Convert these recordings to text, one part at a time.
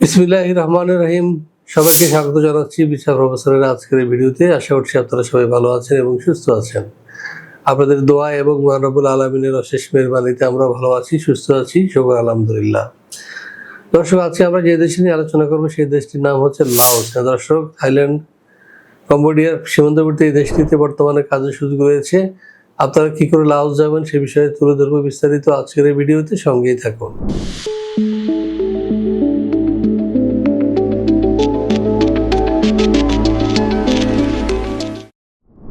বিসমিল্লাহ রহমান রহিম সবাইকে স্বাগত জানাচ্ছি বিচার প্রফেসরের আজকের ভিডিওতে। আশা করছি আপনারা সবাই ভালো আছেন এবং সুস্থ আছেন। আপনাদের দোয়া এবং মানবুল আলমিনের অশেষ মেহরবানিতে আমরা ভালো আছি সুস্থ আছি শুভ আলহামদুলিল্লাহ। দর্শক আজকে আমরা যে দেশ নিয়ে আলোচনা করব সেই দেশটির নাম হচ্ছে লাওস। হ্যাঁ, দর্শক থাইল্যান্ড কম্বোডিয়ার সীমান্তবর্তী এই দেশটিতে বর্তমানে কাজের সুযোগ রয়েছে। আপনারা কি করে লাওস যাবেন সে বিষয়ে তুলে ধরবো বিস্তারিত আজকের ভিডিওতে। সঙ্গেই থাকুন।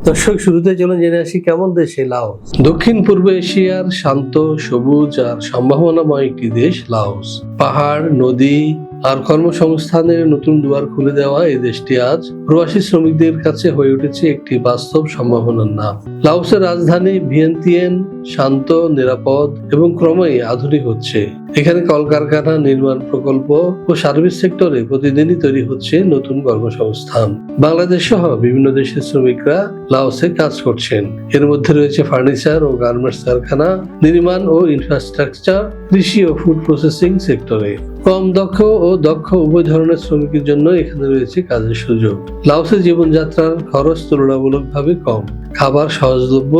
দর্শক, শুরুতে চলুন জেনে আসি কেমন দেশে লাওস। দক্ষিণ পূর্ব এশিয়ার শান্ত, সবুজ আর সম্ভাবনাময় একটি দেশ, লাওস। পাহাড়, নদী আর কর্মসংস্থানের নতুন দুয়ার খুলে দেওয়া এই দেশটি আজ প্রবাসী শ্রমিকদের কাছে হয়ে উঠেছে একটি বাস্তব সম্ভাবনার নাম। লাওসের রাজধানী ভিয়েন্তিয়ান শান্ত, নিরাপদ এবং ক্রমেই আধুনিক হচ্ছে। এখানে কলকারখানা নির্মাণ প্রকল্প ও সার্ভিস সেক্টরে প্রতিদিনই তৈরি হচ্ছে নতুন কর্মসংস্থান। বাংলাদেশ সহ বিভিন্ন দেশের শ্রমিকরা লাওসে কাজ করছেন। এর মধ্যে রয়েছে ফার্নিচার ও গার্মেন্টস কারখানা, নির্মাণ ও ইনফ্রাস্ট্রাকচার কৃষি ও ফুড প্রসেসিং সেক্টরে। কম দক্ষ ও দক্ষ উভয় ধরনের শ্রমিকের জন্য এখানে রয়েছে কাজের সুযোগ। লাওসের জীবনযাত্রার খরচ তুলনামূলকভাবে কম। খাবার, সহজলভ্য,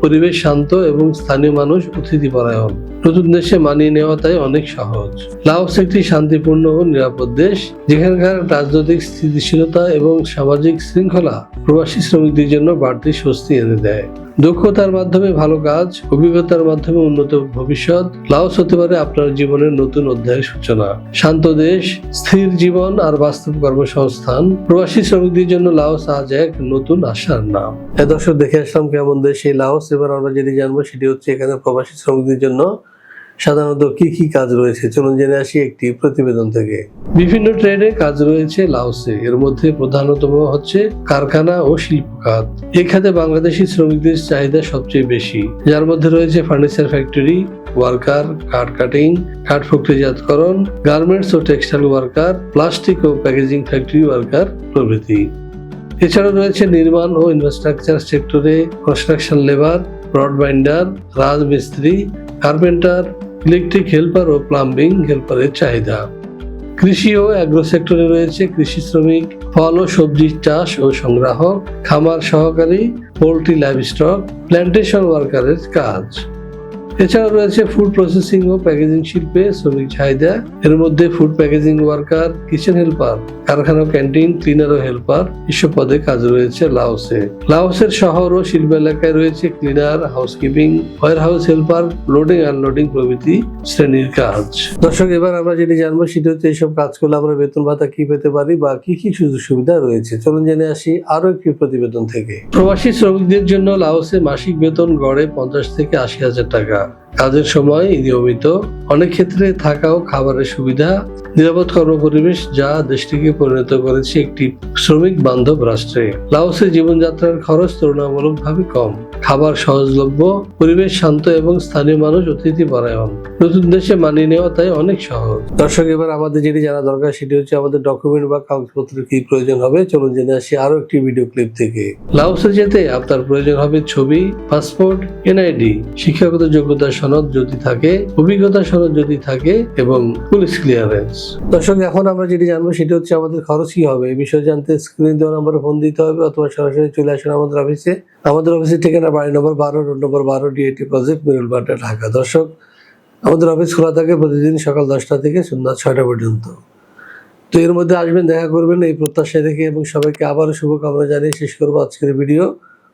পরিবেশ শান্ত এবং স্থানীয় মানুষ অতিথি পরায়ণ নতুন দেশে মানিয়ে নেওয়া তাই অনেক সহজ। লাওস একটি শান্তিপূর্ণ ও নিরাপদ দেশ, যেখানকার রাজনৈতিক স্থিতিশীলতা এবং সামাজিক শৃঙ্খলা প্রবাসী শ্রমিকদের জন্য বাড়তি স্বস্তি এনে দেয়। দক্ষতার মাধ্যমে ভালো কাজ, অভিজ্ঞতার মাধ্যমে উন্নত ভবিষ্যৎ লাওস হতে পারে আপনার জীবনের নতুন অধ্যায়ের সূচনা। শান্ত দেশ, স্থির জীবন আর বাস্তব কর্মসংস্থান, প্রবাসী শ্রমিকদের জন্য লাওস আজ এক নতুন আশার নাম। এ দর্শক দেখে আসলাম কেমন দেশ এই লাওস এবার আমরা যেটি জানব সেটি হচ্ছে এখানে প্রবাসী শ্রমিকদের জন্য সাধারণত কি কি কাজ রয়েছে? চলুন জেনে আসি একটি প্রতিবেদন থেকে। বিভিন্ন ট্রেডে কাজ রয়েছে লাওসে। এর মধ্যে প্রধানতম হচ্ছে কারখানা ও শিল্প খাত। এই খাতে বাংলাদেশি শ্রমিকদের চাহিদা সবচেয়ে বেশি। যার মধ্যে রয়েছে ফার্নিচার ফ্যাক্টরি ওয়ার্কার কাঠ কাটিং কাঠ প্রক্রিয়াজাতকরণ গার্মেন্টস ও টেক্সটাইল ওয়ার্কার প্লাস্টিক ও প্যাকেজিং ফ্যাক্টরি ওয়ার্কার প্রভৃতি। এছাড়াও রয়েছে নির্মাণ ও ইনফ্রাস্ট্রাকচার সেক্টরে কনস্ট্রাকশন লেবার রড বাইন্ডার রাজমিস্ত্রি কার্পেন্টার ইলেকট্রিক হেল্পার ও প্লাম্বিং হেল্পারের চাহিদা। কৃষি ও অ্যাগ্রো সেক্টরে রয়েছে কৃষি শ্রমিক, ফল ও সবজি চাষ ও সংগ্রাহক, খামার সহকারী, পোল্ট্রি লাইভস্টক প্ল্যান্টেশন ওয়ার্কারের কাজ। এছাড়া রয়েছে ফুড প্রসেসিং ও প্যাকেজিং শিল্পে শ্রমিক চাহিদা। এর মধ্যে food packaging worker kitchen helper কারখানা ক্যান্টিন ক্লিনার ও হেল্পার এসব পদে কাজ রয়েছে লাওসে। লাওসের শহর ও শিল্প এলাকায় রয়েছে cleaner housekeeping warehouse helper loading unloading প্রভৃতি শ্রেণির কাজ। দর্শক, এবার আমরা যেটি জানব সেটি হচ্ছে এইসব কাজ করলে আমরা বেতন ভাতা কি পেতে পারি বা কি কি সুযোগ সুবিধা রয়েছে। চলুন জেনে আসি আরও একটি প্রতিবেদন থেকে। প্রবাসী শ্রমিকদের জন্য লাওসে মাসিক বেতন গড়ে পঞ্চাশ থেকে আশি হাজার টাকা। কাজের সময় নিয়মিত অনেক ক্ষেত্রে থাকা ও খাবারের সুবিধা, নিরাপদ কর্মপরিবেশ যা দেশটিকে পরিণত করেছে একটি শ্রমিক বান্ধব রাষ্ট্রে। লাওসের জীবনযাত্রার খরচ তুলনামূলকভাবে কম। খাবার সহজলভ্য, পরিবেশ শান্ত এবং স্থানীয় মানুষ অতিথি পরায়ণ। নতুন দেশে মানিয়ে নেওয়া তাই অনেক সহজ। দর্শক, এবার আমাদের যেটি জানা দরকার, সেটি হচ্ছে আমাদের ডকুমেন্ট বা কাগজপত্রের কি প্রয়োজন হবে, চলুন জেনে আসি আরও একটি ভিডিও ক্লিপ থেকে। লাওসে যেতে আপনার প্রয়োজন হবে ছবি পাসপোর্ট এনআইডি শিক্ষাগত যোগ্যতা সনদ যদি থাকে, অভিজ্ঞতা সনদ যদি থাকে, এবং পুলিশ ক্লিয়ারেন্স দর্শক, এখন আমরা যেটি জানব, সেটি হচ্ছে আমাদের খরচ কি হবে? এই বিষয়ে জানতে স্ক্রিন দেওয়া নম্বরে ফোন দিতে হবে, অথবা সরাসরি চলে আসুন আমাদের অফিসে আমাদের অফিসের ঠিকানা বাড়ি নম্বর বারো, রোড নম্বর বারো ডিএটি প্রজেক্ট মিরুলবাটা, ঢাকা। দর্শক, আমাদের অফিস খোলা থাকে প্রতিদিন সকাল দশটা থেকে সন্ধ্যা ছয়টা পর্যন্ত। তো এর মধ্যে আসবেন, দেখা করবেন, এই প্রত্যাশা দেখে এবং সবাইকে আবারও শুভকামনা জানিয়ে শেষ করব আজকের ভিডিও।